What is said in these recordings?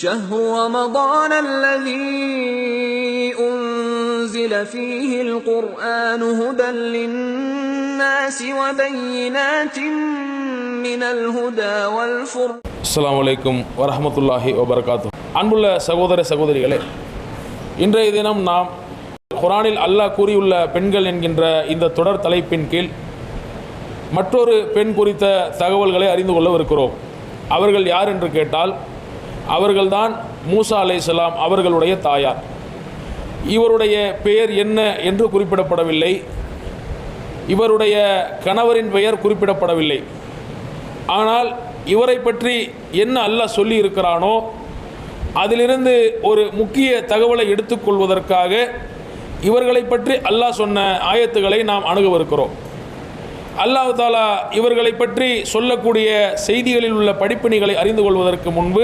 شهر رمضان الذي أنزل فيه القرآن هدى للناس وبينات من الهدى والفرقان அஸ்ஸலாமு அலைக்கும் வரஹமத்துல்லாஹி வபரகாத்து அன்புள்ள சகோதர சகோதரிகளே இன்றைய தினம் நாம் குரானில் அல்லாஹ் கூறியுள்ள பெண்கள் என்கின்ற இந்த தொடர் தலைப்பின் கீழ் மற்றொரு பெண் குறித்த தகவல்களை அறிந்து கொள்ளவிருக்கிறோம் அவர்கள் யார் என்று கேட்டால் அவர்கள்தான் மூசா அலைசலாம் அவர்களுடைய தாயார். இவருடைய பெயர் என்ன என்று குறிப்பிடப்படவில்லை. இவருடைய கணவரின் பெயர் குறிப்பிடப்படவில்லை. ஆனால் இவரை பற்றி என்ன அல்லாஹ் சொல்லி இருக்கிறானோ அதிலிருந்து ஒரு முக்கிய தகவலை எடுத்துக்கொள்வதற்காக இவர்களை பற்றி அல்லாஹ் சொன்ன ஆயத்துக்களை நாம் அணுகவிருக்கிறோம். அல்லாஹ் தாலா இவர்களை பற்றி சொல்லக்கூடிய செய்திகளில் உள்ள படிப்பினைகளை அறிந்து கொள்வதற்கு முன்பு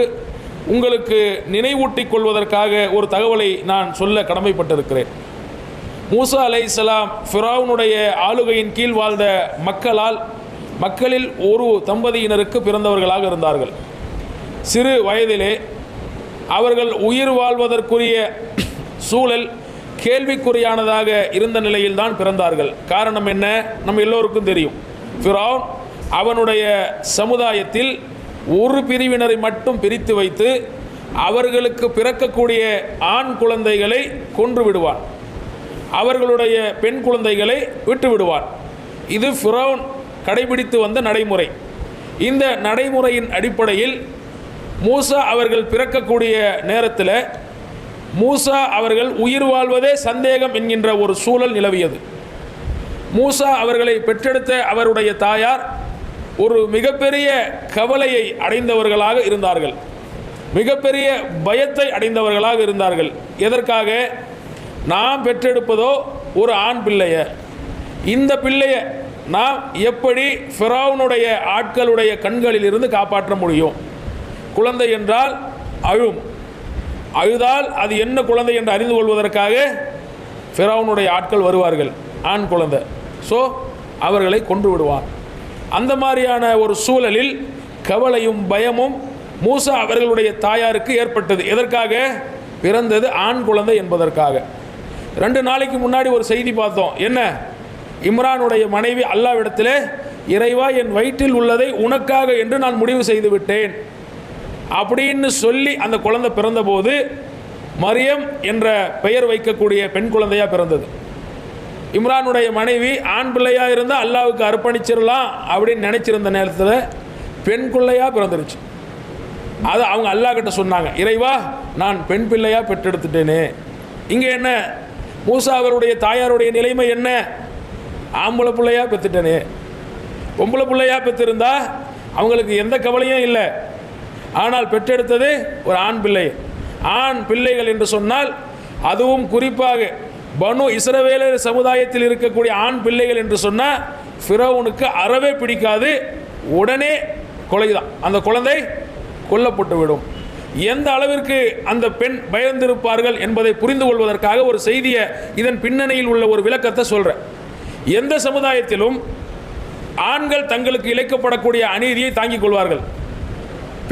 உங்களுக்கு நினைவூட்டிக் கொள்வதற்காக ஒரு தகவலை நான் சொல்ல கடமைப்பட்டிருக்கிறேன். மூசா அலைஹிஸ்ஸலாம் ஃபிரௌனுடைய ஆளுகையின் கீழ் வாழ்ந்த மக்களால் மக்களில் ஒரு தம்பதியினருக்கு பிறந்தவர்களாக இருந்தார்கள். சிறு வயதிலே அவர்கள் உயிர் வாழ்வதற்குரிய சூழல் கேள்விக்குறியானதாக இருந்த நிலையில்தான் பிறந்தார்கள். காரணம் என்ன? நம்ம எல்லோருக்கும் தெரியும். ஃபிரான் அவனுடைய சமுதாயத்தில் ஒரு பிரிவினரை மட்டும் பிரித்து வைத்து அவர்களுக்கு பிறக்கக்கூடிய ஆண் குழந்தைகளை கொன்று விடுவான். அவர்களுடைய பெண் குழந்தைகளை விட்டு விடுவான். இது ஃபிரௌன் கடைபிடித்து வந்த நடைமுறை. இந்த நடைமுறையின் அடிப்படையில் மூசா அவர்கள் பிறக்கக்கூடிய நேரத்தில் மூசா அவர்கள் உயிர் வாழ்வதே சந்தேகம் என்கின்ற ஒரு சூழல் நிலவியது. மூசா அவர்களை பெற்றெடுத்த அவருடைய தாயார் ஒரு மிகப்பெரிய கவலையை அடைந்தவர்களாக இருந்தார்கள். மிகப்பெரிய பயத்தை அடைந்தவர்களாக இருந்தார்கள். எதற்காக? நாம் பெற்றெடுப்பதோ ஒரு ஆண் பிள்ளைய. இந்த பிள்ளைய நாம் எப்படி ஃபிரௌனுடைய ஆட்களுடைய கண்களில் இருந்து காப்பாற்ற முடியும்? குழந்தை என்றால் அழும். அழுதால் அது என்ன குழந்தை என்று அறிந்து கொள்வதற்காக ஃபிரௌனுடைய ஆட்கள் வருவார்கள். ஆண் குழந்தை. ஸோ அவர்களை கொன்று விடுவான். அந்த மாதிரியான ஒரு சூழலில் கவலையும் பயமும் மூசா அவர்களுடைய தாயாருக்கு ஏற்பட்டது. எதற்காக? பிறந்தது ஆண் குழந்தை என்பதற்காக. ரெண்டு நாளைக்கு முன்னாடி ஒரு செய்தி பார்த்தோம். என்ன? இம்ரானுடைய மனைவி அல்லாவிடத்திலே இறைவா என் வயிற்றில் உள்ளதை உனக்காக என்று நான் முடிவு செய்து விட்டேன். அப்படின்னு சொல்லி அந்த குழந்தை பிறந்தபோது மரியம் என்ற பெயர் வைக்கக்கூடிய பெண் குழந்தையாக பிறந்தது. இம்ரானுடைய மனைவி ஆண் பிள்ளையாக இருந்தால் அல்லாவுக்கு அர்ப்பணிச்சிடலாம் அப்படின்னு நினச்சிருந்த நேரத்தில் பெண் பிள்ளையாக பிறந்துருச்சு. அது அவங்க அல்லா கிட்ட சொன்னாங்க இறைவா நான் பெண் பிள்ளையாக பெற்றெடுத்துட்டேனே. இங்கே என்ன? மூசா அவருடைய தாயாருடைய நிலைமை என்ன? ஆம்பளை பிள்ளையாக பெற்றுட்டேனே. பொம்பளை பிள்ளையாக பெற்றிருந்தா அவங்களுக்கு எந்த கவலையும் இல்லை. ஆனால் பெற்றெடுத்தது ஒரு ஆண் பிள்ளை. ஆண் பிள்ளைகள் என்று சொன்னால் அதுவும் குறிப்பாக பனு இஸ்ரவேலர் சமுதாயத்தில் இருக்கக்கூடிய ஆண் பிள்ளைகள் என்று சொன்னால் ஃபிரௌனுக்கு அறவே பிடிக்காது உடனே கொலைதான். அந்த குழந்தை கொல்லப்பட்டு விடும். எந்த அளவிற்கு அந்த பெண் பயந்திருப்பார்கள் என்பதை புரிந்து கொள்வதற்காக ஒரு செய்தியை இதன் பின்னணியில் உள்ள ஒரு விளக்கத்தை சொல்கிறேன் எந்த சமுதாயத்திலும் ஆண்கள் தங்களுக்கு இழைக்கப்படக்கூடிய அநீதியை தாங்கிக் கொள்வார்கள்.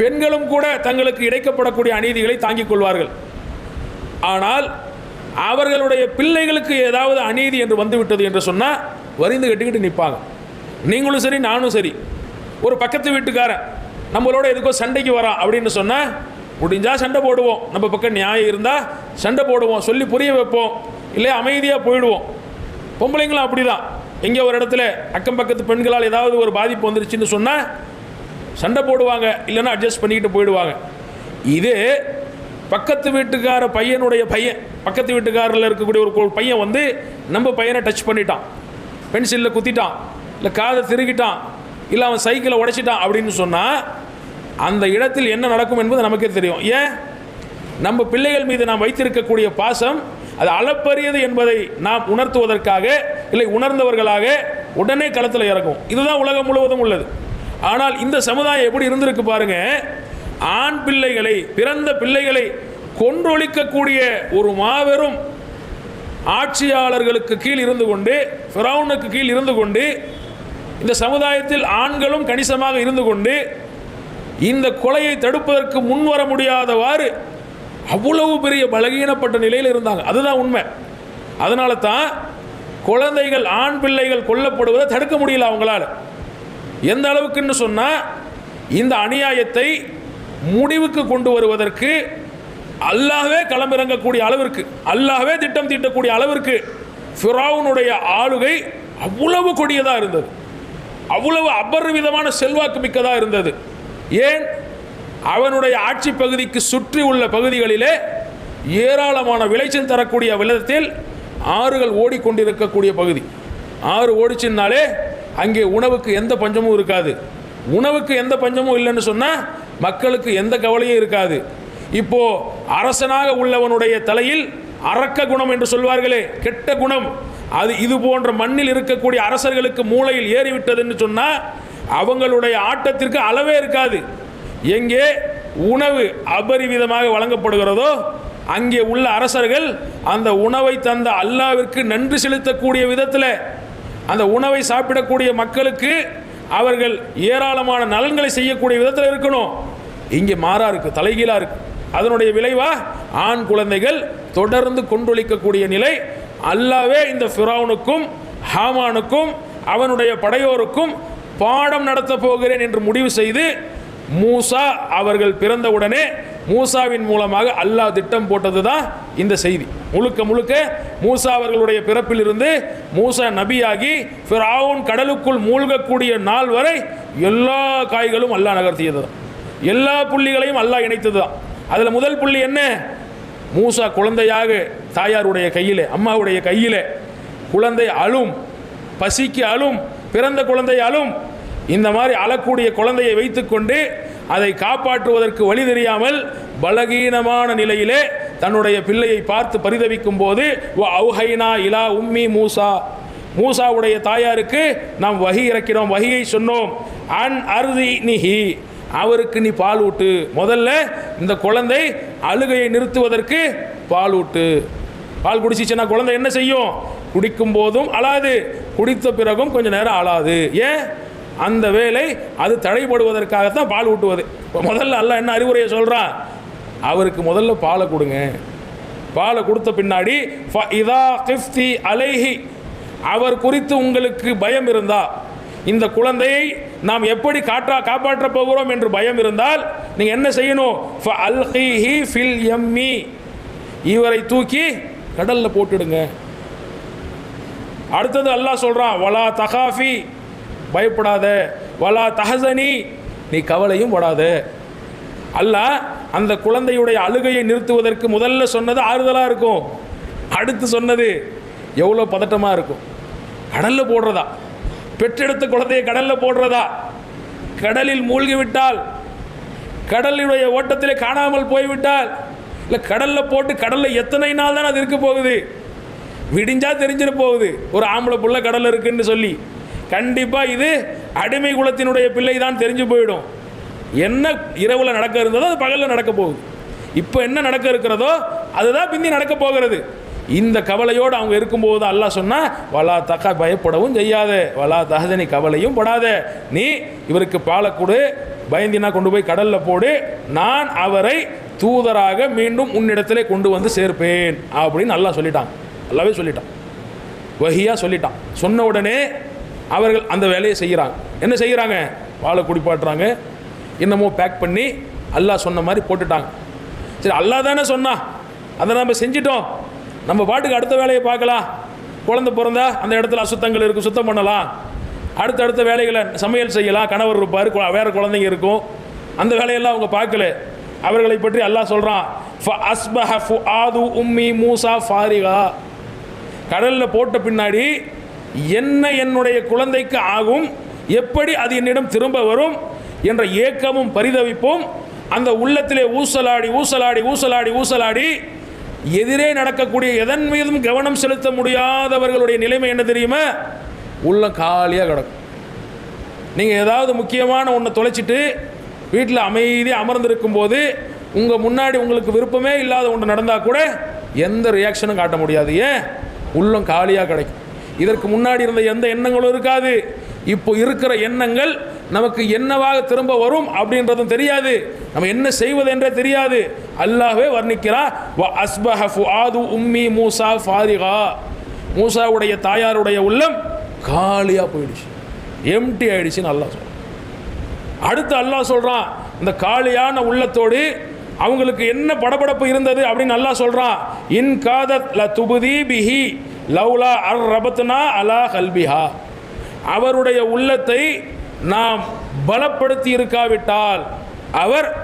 பெண்களும் கூட தங்களுக்கு இழைக்கப்படக்கூடிய அநீதிகளை தாங்கிக் கொள்வார்கள். ஆனால் அவர்களுடைய பிள்ளைகளுக்கு ஏதாவது அநீதி என்று வந்துவிட்டது என்று சொன்னால் வரிந்து கட்டிக்கிட்டு நிற்பாங்க. நீங்களும் சரி நானும் சரி. ஒரு பக்கத்து வீட்டுக்காரன் நம்மளோட எதுக்கோ சண்டைக்கு வரான் அப்படின்னு சொன்னால் முடிஞ்சால் சண்டை போடுவோம். நம்ம பக்கம் நியாயம் இருந்தால் சண்டை போடுவோம். சொல்லி புரிய வைப்போம். இல்லை அமைதியாக போயிடுவோம். பொம்பளைங்களும் அப்படி தான் எங்கே ஒரு இடத்துல அக்கம் பக்கத்து பெண்களால் ஏதாவது ஒரு பாதிப்பு வந்துருச்சுன்னு சொன்னால் சண்டை போடுவாங்க. இல்லைன்னா அட்ஜஸ்ட் பண்ணிக்கிட்டு போயிடுவாங்க. இது பக்கத்து வீட்டுக்கார பையனுடைய பையன் பக்கத்து வீட்டுக்காரில் இருக்கக்கூடிய ஒரு பையன் வந்து நம்ம பையனை டச் பண்ணிட்டான். பென்சிலில் குத்திட்டான் இல்லை காதை திருகிட்டான் இல்லை அவன் சைக்கிளை உடைச்சிட்டான் அப்படின்னு சொன்னால் அந்த இடத்தில் என்ன நடக்கும் என்பது நமக்கே தெரியும். ஏன்? நம்ம பிள்ளைகள் மீது நாம் வைத்திருக்கக்கூடிய பாசம் அது அளப்பரியது என்பதை நாம் உணர்த்துவதற்காக இல்லை உணர்ந்தவர்களாக உடனே களத்தில் இறக்கும் இதுதான் உலகம் முழுவதும் உள்ளது. ஆனால் இந்த சமுதாயம் எப்படி இருந்திருக்கு பாருங்கள் ஆண் பிள்ளைகளை பிறந்த பிள்ளைகளை கொன்றொழிக்கக்கூடிய ஒரு மாபெரும் ஆட்சியாளர்களுக்கு கீழ் இருந்து கொண்டு ஃபிரௌனுக்கு கீழ் இருந்து கொண்டு இந்த சமுதாயத்தில் ஆண்களும் கணிசமாக இருந்து கொண்டு இந்த கொலையை தடுப்பதற்கு முன்வர முடியாதவாறு அவ்வளவு பெரிய பலகீனப்பட்ட நிலையில் இருந்தாங்க. அதுதான் உண்மை. அதனால தான் குழந்தைகள் ஆண் பிள்ளைகள் கொல்லப்படுவதை தடுக்க முடியல அவங்களால. எந்த அளவுக்குன்னு சொன்னால் இந்த அநியாயத்தை முடிவுக்கு கொண்டு வருவதற்கு அல்லாவே களமிறங்கக்கூடிய அளவிற்கு அல்லாவே திட்டம் தீட்டக்கூடிய அளவிற்கு ஃபிராவுனுடைய ஆளுகை அவ்வளவு கொடியதாக இருந்தது. அவ்வளவு அபர்விதமான செல்வாக்கு மிக்கதாக இருந்தது. ஏன்? அவனுடைய ஆட்சி பகுதிக்கு சுற்றி உள்ள பகுதிகளிலே ஏராளமான விளைச்சல் தரக்கூடிய விதத்தில் ஆறுகள் ஓடிக்கொண்டிருக்கக்கூடிய பகுதி. ஆறு ஓடிச்சுன்னாலே அங்கே உணவுக்கு எந்த பஞ்சமும் இருக்காது. உணவுக்கு எந்த பஞ்சமும் இல்லைன்னு சொன்னால் மக்களுக்கு எந்த கவலையும் இருக்காது. இப்போ அரசனாக உள்ளவனுடைய தலையில் அரக்க குணம் என்று சொல்வார்களே கெட்ட குணம். அது இது போன்ற மண்ணில் இருக்கக்கூடிய அரசர்களுக்கு மூளையில் ஏறிவிட்டதுன்னு சொன்னால் அவங்களுடைய ஆட்டத்திற்கு அளவே இருக்காது. எங்கே உணவு அபரிவிதமாக வழங்கப்படுகிறதோ அங்கே உள்ள அரசர்கள் அந்த உணவை தந்த அல்லாவிற்கு நன்றி செலுத்தக்கூடிய விதத்தில் அந்த உணவை சாப்பிடக்கூடிய மக்களுக்கு அவர்கள் ஏராளமான நலன்களை செய்யக்கூடிய விதத்தில் இருக்கணும். இங்கே மாறா இருக்குது தலைகீழா இருக்கு. அதனுடைய விளைவா ஆண் குழந்தைகள் தொடர்ந்து கொண்டொழிக்கக்கூடிய நிலை. அல்லாவே இந்த ஃபிரௌனுக்கும் ஹாமானுக்கும் அவனுடைய படையோருக்கும் பாடம் நடத்தப் போகிறேன் என்று முடிவு செய்து மூசா அவர்கள் பிறந்தவுடனே மூசாவின் மூலமாக அல்லாஹ் திட்டம் போட்டது தான் இந்த செய்தி. முழுக்க முழுக்க மூசா அவர்களுடைய பிறப்பிலிருந்து மூசா நபியாகி ஃபிராவுன் கடலுக்குள் மூழ்கக்கூடிய நாள் வரை எல்லா காய்களும் அல்லாஹ் நகர்த்தியது தான் எல்லா புள்ளிகளையும் அல்லாஹ் இணைத்தது தான் அதில் முதல் புள்ளி என்ன? மூசா குழந்தையாக தாயாருடைய கையிலே அம்மாவுடைய கையிலே குழந்தை அழும் பசிக்கு அழும் பிறந்த குழந்தை அழும் இந்த மாதிரி அழக்கூடிய குழந்தையை வைத்துக்கொண்டு அதை காப்பாற்றுவதற்கு வழி தெரியாமல் பலகீனமான நிலையிலே தன்னுடைய பிள்ளையை பார்த்து பரிதவிக்கும் போது அவுஹைனா இலா உம்மி மூசா. மூசாவுடைய தாயாருக்கு நாம் வகி இறக்கிறோம் வகியை சொன்னோம். அன் அருதி நிஹி. அவருக்கு நீ பால் ஊட்டு முதல்ல இந்த குழந்தை அழுகையை நிறுத்துவதற்கு பால் ஊட்டு பால் குடிச்சிச்சுன்னா குழந்தை என்ன செய்யும்? குடிக்கும் போதும் அழாது. குடித்த பிறகும் கொஞ்ச நேரம் அழாது. ஏன்? அந்த வேலை அது தடைபடுவதற்காகத்தான் பால் ஊட்டுவது. இப்போ முதல்ல அல்ல என்ன அறிவுரையை சொல்கிறா அவருக்கு முதல்ல பாலை கொடுங்க. பாலை கொடுத்த பின்னாடி ஃப- இதா கிஃப்தி அலைஹி. அவர் குறித்து உங்களுக்கு பயம் இருந்தால் இந்த குழந்தையை நாம் எப்படி காற்றா காப்பாற்றப் போகிறோம் என்று பயம் இருந்தால் நீங்கள் என்ன செய்யணும்? ஃப அல்ஹிஹி ஃபில் எம்மி இவரை தூக்கி கடலில் போட்டுடுங்க. அடுத்தது அல்லாஹ் சொல்கிறான் வலா தகாஃபி. பயப்படாத. வலா தஹசனி நீ கவலையும் படாத. அல்லாஹ் அந்த குழந்தையுடைய அழுகையை நிறுத்துவதற்கு முதல்ல சொன்னது ஆறுதலாக இருக்கும். அடுத்து சொன்னது எவ்வளோ பதட்டமாக இருக்கும். கடலில் போடுறதா? பெற்றெடுத்த குழந்தையை கடலில் போடுறதா? கடலில் மூழ்கிவிட்டால் கடலினுடைய கடலுடைய ஓட்டத்திலே காணாமல் போய்விட்டால் இல்லை கடலில் போட்டு கடலில் எத்தனை நாள் தான் அது இருக்க போகுது? விடிஞ்சா தெரிஞ்சிட போகுது. ஒரு ஆம்பளை புள்ள கடலில் இருக்குன்னு சொல்லி. கண்டிப்பாக இது அடிமை குலத்தினுடைய பிள்ளை தான் தெரிஞ்சு போயிடும். என்ன இரவில் நடக்க இருந்ததோ அது பகலில் நடக்க போகுது. இப்போ என்ன நடக்க இருக்கிறதோ அதுதான் பிந்தி நடக்க போகிறது. இந்த கவலையோடு அவங்க இருக்கும்போது தான் அல்லாஹ் சொன்னால் வலா தக்கா பயப்படவும் செய்யாத. வலா தகதனி கவலையும் படாத. நீ இவருக்கு பாலை கொடு பயந்தினா கொண்டு போய் கடல்ல போடு. நான் அவரை தூதராக மீண்டும் உன்னிடத்திலே கொண்டு வந்து சேர்ப்பேன். அப்படின்னு நல்லா சொல்லிட்டான். நல்லாவே சொல்லிட்டான். வகியாக சொல்லிட்டான். சொன்ன உடனே அவர்கள் அந்த வேலையை செய்கிறாங்க. என்ன செய்கிறாங்க? வாழை குடிப்பாட்டுறாங்க என்னமோ பேக் பண்ணி அல்லாஹ் சொன்ன மாதிரி போட்டுட்டாங்க. சரி அல்லா தானே சொன்னா. அதை நம்ம செஞ்சிட்டோம். நம்ம பாட்டுக்கு அடுத்த வேலையை பார்க்கலாம். குழந்த பிறந்தா அந்த இடத்துல அசுத்தங்கள் இருக்கும் சுத்தம் பண்ணலாம். அடுத்தடுத்த வேலைகளை சமையல் செய்யலாம். கணவர் இருப்பார் கு- குழந்தைங்க இருக்கும். அந்த வேலையெல்லாம் அவங்க பார்க்கல. அவர்களை பற்றி அல்லாஹ் சொல்கிறான் உம்மி மூசா ஃபாரிகா. கடலில் போட்ட பின்னாடி என்ன என்னுடைய குழந்தைக்கு ஆகும்? எப்படி அது என்னிடம் திரும்ப வரும்? என்ற ஏக்கமும் பரிதவிப்பும் அந்த உள்ளத்திலே ஊசலாடி ஊசலாடி ஊசலாடி ஊசலாடி எதிரே நடக்கக்கூடிய எதன் மீதும் கவனம் செலுத்த முடியாதவர்களுடைய நிலைமை என்ன தெரியுமா? உள்ளம் காலியாக கிடக்கும். நீங்கள் ஏதாவது முக்கியமான ஒன்றை தொலைச்சிட்டு வீட்டில் அமைதியாக அமர்ந்திருக்கும் போது உங்கள் முன்னாடி உங்களுக்கு விருப்பமே இல்லாத ஒன்று நடந்தால் கூட எந்த ரியாக்ஷனும் காட்ட முடியாது. ஏன்? உள்ளம் காலியாக கிடைக்கும். இதற்கு முன்னாடி இருந்த எந்த எண்ணங்களும் இருக்காது. இப்போ இருக்கிற எண்ணங்கள் நமக்கு என்னவாக திரும்ப வரும் அப்படின்றதும் தெரியாது. நம்ம என்ன செய்வது என்றே தெரியாது. அல்லாஹே வர்ணிக்கிறார் வ உம்மி மூசா ஃபாரிகா. மூசாவுடைய தாயாருடைய உள்ளம் காலியாக போயிடுச்சு. எம்டி ஆயிடுச்சுன்னு அல்லாஹ் சொல்கிறான் அடுத்து அல்லாஹ் சொல்கிறான் இந்த காலியான உள்ளத்தோடு அவங்களுக்கு என்ன படபடப்பு இருந்தது? அப்படின்னு நல்லா சொல்கிறான் இன் காதத் ல துபுதி பிஹி. லவ்லா அர் ரபத்னா அலா கல்பிஹா. அவருடைய உள்ளத்தை நாம் பலப்படுத்தி இருக்காவிட்டால் அவர்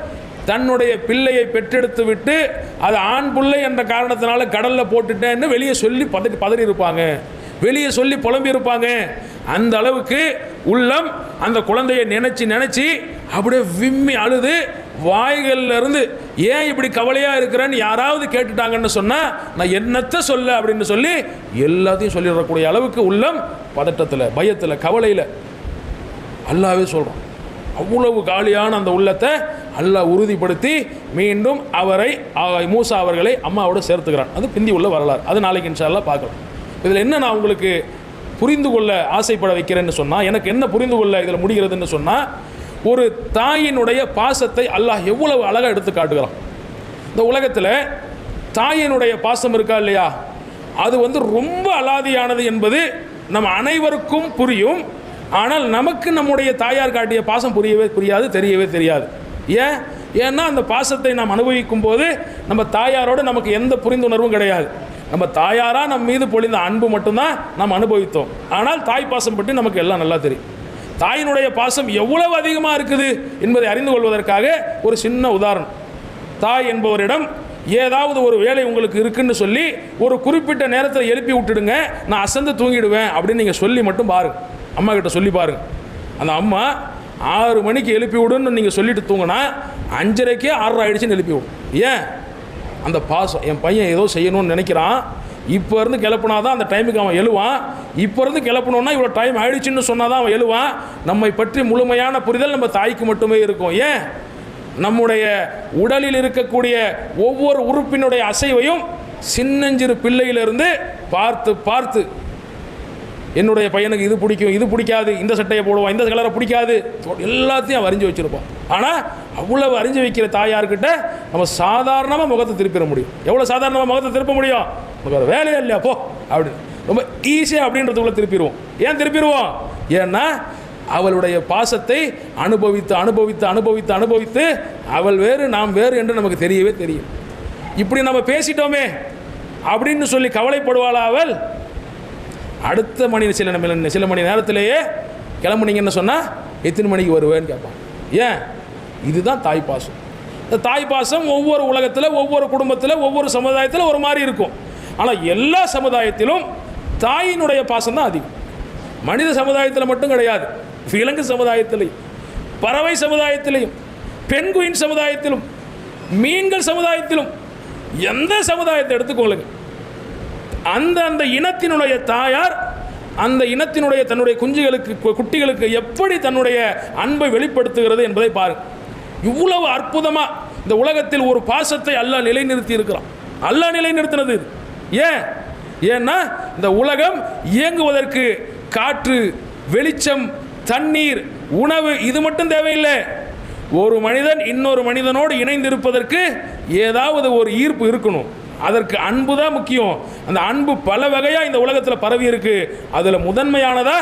தன்னுடைய பிள்ளையை பெற்றெடுத்து விட்டு அது ஆண் பிள்ளை என்ற காரணத்தினால கடலில் போட்டுட்டேன்னு வெளியே சொல்லி பதறி பதறி இருப்பாங்க. வெளியே சொல்லி புலம்பி இருப்பாங்க. அந்த அளவுக்கு உள்ளம் அந்த குழந்தையை நினைச்சு நினைச்சு அப்படியே விம்மி அழுது வாய்கள்ல இருந்து ஏன் இப்படி கவலையாக இருக்கிறேன்னு யாராவது கேட்டுட்டாங்கன்னு சொன்னால் நான் என்னத்தை சொல்ல? அப்படின்னு சொல்லி எல்லாத்தையும் சொல்லிடக்கூடிய அளவுக்கு உள்ளம் பதட்டத்தில் பயத்தில் கவலையில். அல்லாவே சொல்கிறோம் அவ்வளவு காலியான அந்த உள்ளத்தை அல்லாஹ் உறுதிப்படுத்தி மீண்டும் அவரை மூசா அவர்களை அம்மாவோட சேர்த்துக்கிறான். அது பிந்தி உள்ள வரலாறு. அது நாளைக்கு இன்ஷால்லாம் பார்க்கலாம். இதில் என்ன நான் உங்களுக்கு புரிந்து கொள்ள ஆசைப்பட வைக்கிறேன்னு சொன்னால் எனக்கு என்ன புரிந்து கொள்ள இதில் முடிகிறதுன்னு சொன்னால் ஒரு தாயினுடைய பாசத்தை அல்லாஹ் எவ்வளவு அழகாக எடுத்து காட்டுகிறான். இந்த உலகத்தில் தாயினுடைய பாசம் இருக்கா இல்லையா? அது வந்து ரொம்ப அலாதியானது என்பது நம் அனைவருக்கும் புரியும். ஆனால் நமக்கு நம்முடைய தாயார் காட்டிய பாசம் புரியவே புரியாது தெரியவே தெரியாது. ஏன்? ஏன்னா அந்த பாசத்தை நாம் அனுபவிக்கும் போது நம்ம தாயாரோடு நமக்கு எந்த புரிந்துணர்வும் கிடையாது. நம்ம தாயாராக நம் மீது பொழிந்த அன்பு மட்டும்தான் நாம் அனுபவித்தோம். ஆனால் தாய் பாசம் பற்றி நமக்கு எல்லாம் நல்லா தெரியும். தாயினுடைய பாசம் எவ்வளவு அதிகமாக இருக்குது என்பதை அறிந்து கொள்வதற்காக ஒரு சின்ன உதாரணம். தாய் என்பவரிடம் ஏதாவது ஒரு வேலை உங்களுக்கு இருக்குன்னு சொல்லி ஒரு குறிப்பிட்ட நேரத்தில் எழுப்பி விட்டுடுங்க நான் அசந்து தூங்கிடுவேன் அப்படின்னு நீங்கள் சொல்லி மட்டும் பாருங்க. அம்மா கிட்ட சொல்லி பாருங்க. அந்த அம்மா ஆறு மணிக்கு எழுப்பி விடுன்னு நீங்கள் சொல்லிட்டு தூங்கினா அஞ்சரைக்கே ஆறரை ஆயிடுச்சுன்னு எழுப்பி விடும். ஏன்? அந்த பாசம் என் பையன் ஏதோ செய்யணும்னு நினைக்கிறான் இப்போ இருந்து கிளப்புனா தான் அந்த டைமுக்கு அவன் எழுவான். இப்போ இருந்து கிளப்பணும்னா இவ்வளோ டைம் ஆயிடுச்சுன்னு சொன்னால் தான் அவன் எழுவான். நம்மை பற்றி முழுமையான புரிதல் நம்ம தாய்க்கு மட்டுமே இருக்கும். ஏன்? நம்முடைய உடலில் இருக்கக்கூடிய ஒவ்வொரு உறுப்பினுடைய அசைவையும் சின்னஞ்சிறு பிள்ளையிலிருந்து பார்த்து பார்த்து என்னுடைய பையனுக்கு இது பிடிக்கும் இது பிடிக்காது இந்த சட்டையை போடுவான் இந்த கலரை பிடிக்காது எல்லாத்தையும் அவன் அறிஞ்சு வச்சுருப்பான். ஆனால் அவ்வளவு அறிஞ்சு வைக்கிற தாயார்கிட்ட நம்ம சாதாரணமாக முகத்தை திருப்பிட முடியும். எவ்வளோ சாதாரணமாக முகத்தை திருப்ப முடியும்? நமக்கு வேறு வேலையே இல்லையா போ. அப்படின்னு ரொம்ப ஈஸியாக அப்படின்றதுக்குள்ள திருப்பிடுவோம். ஏன் திருப்பிடுவோம்? ஏன்னா அவளுடைய பாசத்தை அனுபவித்து அனுபவித்து அனுபவித்து அனுபவித்து அவள் வேறு நாம் வேறு என்று நமக்கு தெரியவே தெரியும். இப்படி நம்ம பேசிட்டோமே அப்படின்னு சொல்லி கவலைப்படுவாளா அவள்? அடுத்த மணி சில சில மணி நேரத்திலேயே கிளம்புனீங்கன்னு சொன்னால் எத்தனை மணிக்கு வருவேன்னு கேட்பான். ஏன்? இதுதான் தாய் பாசம். இந்த தாய் பாசம் ஒவ்வொரு உலகத்தில் ஒவ்வொரு குடும்பத்தில் ஒவ்வொரு சமுதாயத்தில் ஒரு மாதிரி இருக்கும். ஆனால் எல்லா சமுதாயத்திலும் தாயினுடைய பாசம் தான் அதிகம். மனித சமுதாயத்தில் மட்டும் கிடையாது. விலங்கு சமுதாயத்திலையும் பறவை சமுதாயத்திலையும் பெண்குயின் சமுதாயத்திலும் மீன்கள் சமுதாயத்திலும் எந்த சமுதாயத்தை எடுத்துக்கொள்ளுங்க? அந்த அந்த இனத்தினுடைய தாயார் அந்த இனத்தினுடைய தன்னுடைய குஞ்சுகளுக்கு கு- குட்டிகளுக்கு எப்படி தன்னுடைய அன்பை வெளிப்படுத்துகிறது என்பதை பாருங்கள் இவ்வளவு அற்புதமாக இந்த உலகத்தில் ஒரு பாசத்தை அல்லாஹ் நிலைநிறுத்தி இருக்கிறான். அல்லாஹ் நிலைநிறுத்தினது இது. ஏன்? ஏன்னா இந்த உலகம் இயங்குவதற்கு காற்று வெளிச்சம் தண்ணீர் உணவு இது மட்டும் தேவையில்லை. ஒரு மனிதன் இன்னொரு மனிதனோடு இணைந்திருப்பதற்கு ஏதாவது ஒரு ஈர்ப்பு இருக்கணும். அதற்கு அன்பு தான் முக்கியம். அந்த அன்பு பல வகையாக இந்த உலகத்தில் பரவி இருக்கு. அதில் முதன்மையானதா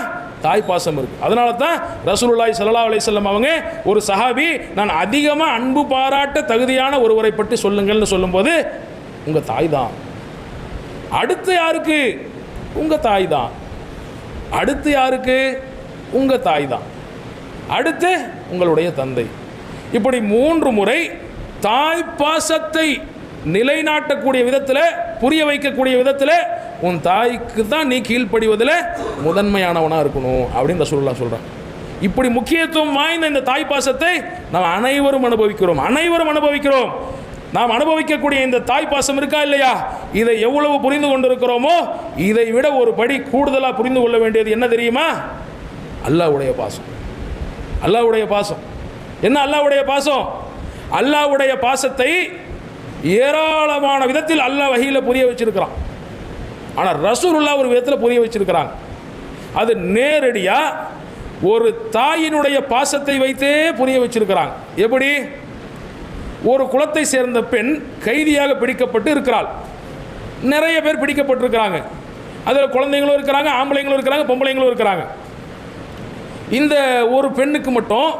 தாய் பாசம் இருக்கு. அதனால தான் ரசூலுல்லாய் சல்லா அலிசல்லம் அவங்க ஒரு சஹாபி நான் அதிகமாக அன்பு பாராட்ட தகுதியான ஒருவரை பற்றி சொல்லுங்கள்னு சொல்லும்போது உங்கள் தாய் தான். அடுத்து யாருக்கு? உங்கள் தாய் தான். அடுத்து யாருக்கு? உங்கள் தாய் தான். அடுத்து உங்களுடைய தந்தை. இப்படி மூன்று முறை தாய் பாசத்தை நிலைநாட்டக்கூடிய விதத்தில் புரிய வைக்கக்கூடிய விதத்தில் உன் தாய்க்கு தான் நீ கீழ்ப்படிவதில் முதன்மையானவனாக இருக்கணும் அப்படின்னு சொல்லலாம் சொல்கிறான் இப்படி முக்கியத்துவம் வாய்ந்த இந்த தாய் பாசத்தை நாம் அனைவரும் அனுபவிக்கிறோம். அனைவரும் அனுபவிக்கிறோம். நாம் அனுபவிக்கக்கூடிய இந்த தாய் பாசம் இருக்கா இல்லையா? இதை எவ்வளவு புரிந்து கொண்டிருக்கிறோமோ இதை விட ஒரு படி கூடுதலாக புரிந்து கொள்ள வேண்டியது என்ன தெரியுமா? அல்லாஹ்வுடைய பாசம். அல்லாஹ்வுடைய பாசம். என்ன அல்லாவுடைய பாசம்? அல்லாஹ்வுடைய பாசத்தை ஏராளமான விதத்தில் அல்லாஹ் வகையில் புரிய வச்சிருக்கிறான். ஆனால் ரசூலுல்லாஹ் ஒரு விதத்தில் புரிய வச்சிருக்கிறாங்க. அது நேரடியாக ஒரு தாயினுடைய பாசத்தை வைத்தே புரிய வச்சிருக்கிறாங்க. எப்படி? ஒரு குலத்தை சேர்ந்த பெண் கைதியாக பிடிக்கப்பட்டு இருக்கிறாள். நிறைய பேர் பிடிக்கப்பட்டிருக்கிறாங்க. அதில் குழந்தைங்களும் இருக்கிறாங்க ஆம்பளைங்களும் இருக்கிறாங்க பொம்பளைங்களும் இருக்கிறாங்க. இந்த ஒரு பெண்ணுக்கு மட்டும்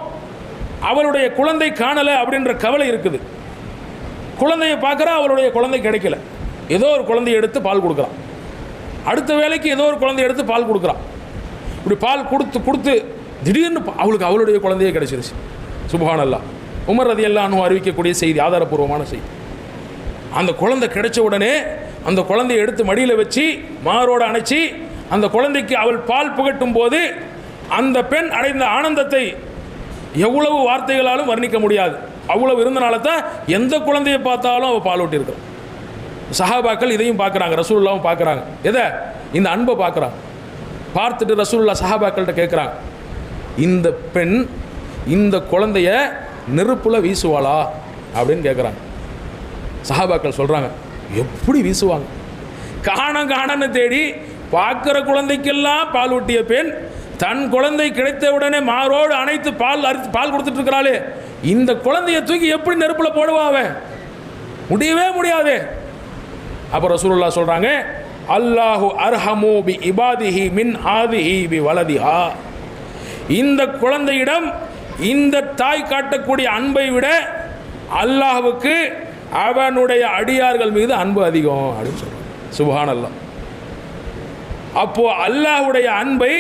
அவளுடைய குழந்தை காணலை அப்படின்ற கவலை இருக்குது. குழந்தையை பார்க்குறா அவளுடைய குழந்தை கிடைக்கல. ஏதோ ஒரு குழந்தைய எடுத்து பால் கொடுக்குறான். அடுத்த வேலைக்கு ஏதோ ஒரு குழந்தைய எடுத்து பால் கொடுக்குறான். இப்படி பால் கொடுத்து கொடுத்து திடீர்னு பா- அவளுக்கு அவளுடைய குழந்தையே கிடைச்சிருச்சு. சுபகானல்லாம் உமர் ரதி அல்லாஹ் அறிவிக்கக்கூடிய செய்தி ஆதாரப்பூர்வமான செய்தி. அந்த குழந்தை கிடைச்ச உடனே அந்த குழந்தையை எடுத்து மடியில் வச்சு மாரோடு அணைச்சி அந்த குழந்தைக்கு அவள் பால் புகட்டும் போது அந்த பெண் அடைந்த ஆனந்தத்தை எவ்வளவு வார்த்தைகளாலும் வர்ணிக்க முடியாது. அவ்வளவு இருந்தனால தான் எந்த குழந்தையை பார்த்தாலும் அவள் பால் ஊட்டியிருக்கிறான் சஹாபாக்கள் இதையும் பார்க்குறாங்க ரசூல்லாவும் பார்க்குறாங்க. எதை? இந்த அன்பை பார்க்குறாங்க. பார்த்துட்டு ரசூல்லா சஹாபாக்கள்கிட்ட கேட்குறாங்க. இந்த பெண் இந்த குழந்தைய நெருப்புல வீசுவாளா? அப்படின்னு கேட்குறாங்க சஹாபாக்கள் சொல்கிறாங்க எப்படி வீசுவாங்க? காணம் காணன்னு தேடி பார்க்குற குழந்தைக்கெல்லாம் பால் ஊட்டிய பெண் தன் குழந்தை கிடைத்த உடனே மாரோடு அனைத்து பால் அரித்து பால் கொடுத்துட்டு இருக்கிறாளே. இந்த குழந்தையை தூக்கி எப்படி நெருப்பில் போடுவா அவன்? முடியவே முடியாது. அப்போ ரசூலுல்லா சொல்கிறாங்க அல்லாஹு அர்ஹமு பி இபாதிஹி மின் ஆதிஹி பி வலதிஹா. இந்த குழந்தையிடம் இந்த தாய் காட்டக்கூடிய அன்பை விட அல்லாஹுக்கு அவனுடைய அடியார்கள் மீது அன்பு அதிகம் அப்படின்னு சொல்கிறான் சுபஹான் அல்லாஹ் அப்போ அல்லாஹ்வுடைய அன்பை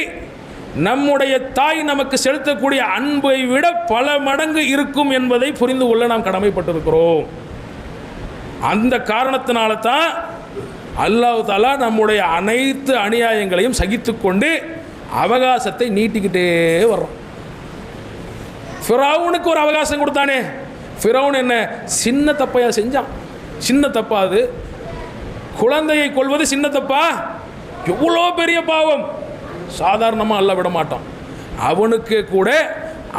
நம்முடைய தாய் நமக்கு செலுத்தக்கூடிய அன்பை விட பல மடங்கு இருக்கும் என்பதை புரிந்து கொள்ள நாம் கடமைப்பட்டிருக்கிறோம். அந்த காரணத்தினால தான் அல்லாஹ் தாலா நம்முடைய அனைத்து அநியாயங்களையும் சகித்துக்கொண்டு அவகாசத்தை நீட்டிக்கிட்டே வர்றோம். ஃபிரௌனுக்கு ஒரு அவகாசம் கொடுத்தானே. ஃபிரௌன் என்ன? சின்ன தப்பையாக செஞ்சான். சின்ன தப்பா அது? குழந்தையை கொள்வது சின்ன தப்பா? எவ்வளோ பெரிய பாவம்? சாதாரணமாக அல்லாஹ் விட மாட்டான். அவனுக்கு கூட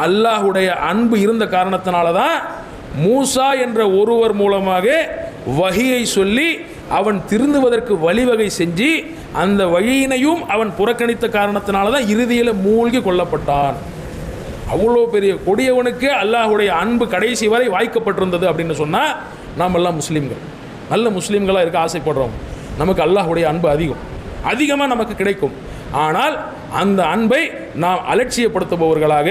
அல்லாஹுடைய அன்பு இருந்த காரணத்தினால தான் மூசா என்ற ஒருவர் மூலமாக வகியை சொல்லி அவன் திருந்துவதற்கு வழிவகை செஞ்சு அந்த வழியினையும் அவன் புறக்கணித்த காரணத்தினால தான் இறுதியில் மூழ்கி கொல்லப்பட்டான். அவ்வளோ பெரிய கொடியவனுக்கு அல்லாஹுடைய அன்பு கடைசி வரை வாய்க்கப்பட்டிருந்தது அப்படின்னு சொன்னால் நாம் எல்லாம் முஸ்லீம்கள். நல்ல முஸ்லீம்களாக இருக்க ஆசைப்படுறோம். நமக்கு அல்லாஹுடைய அன்பு அதிகம். அதிகமாக நமக்கு கிடைக்கும். ஆனால் அந்த அன்பை நாம் அலட்சியப்படுத்துபவர்களாக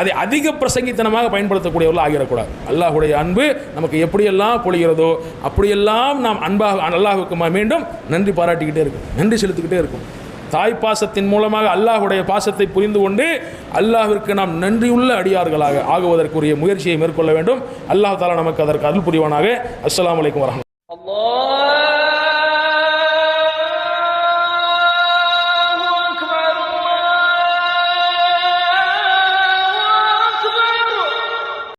அதை அதிக பிரசங்கித்தனமாக பயன்படுத்தக்கூடியவர்கள் ஆகிடக்கூடாது. அல்லாஹுடைய அன்பு நமக்கு எப்படியெல்லாம் பொழிகிறதோ அப்படியெல்லாம் நாம் அன்பாக அல்லாஹுக்கு மீண்டும் நன்றி பாராட்டிக்கிட்டே இருக்கும். நன்றி செலுத்திக்கிட்டே இருக்கும். தாய் பாசத்தின் மூலமாக அல்லாஹுடைய பாசத்தை புரிந்து கொண்டு அல்லாஹிற்கு நாம் நன்றியுள்ள அடியார்களாக ஆகுவதற்குரிய முயற்சியை மேற்கொள்ள வேண்டும். அல்லாஹ் தாலா நமக்கு அதற்கு அருள் புரிவானாக. அஸ்லாம் வலைக்கம் வரகம்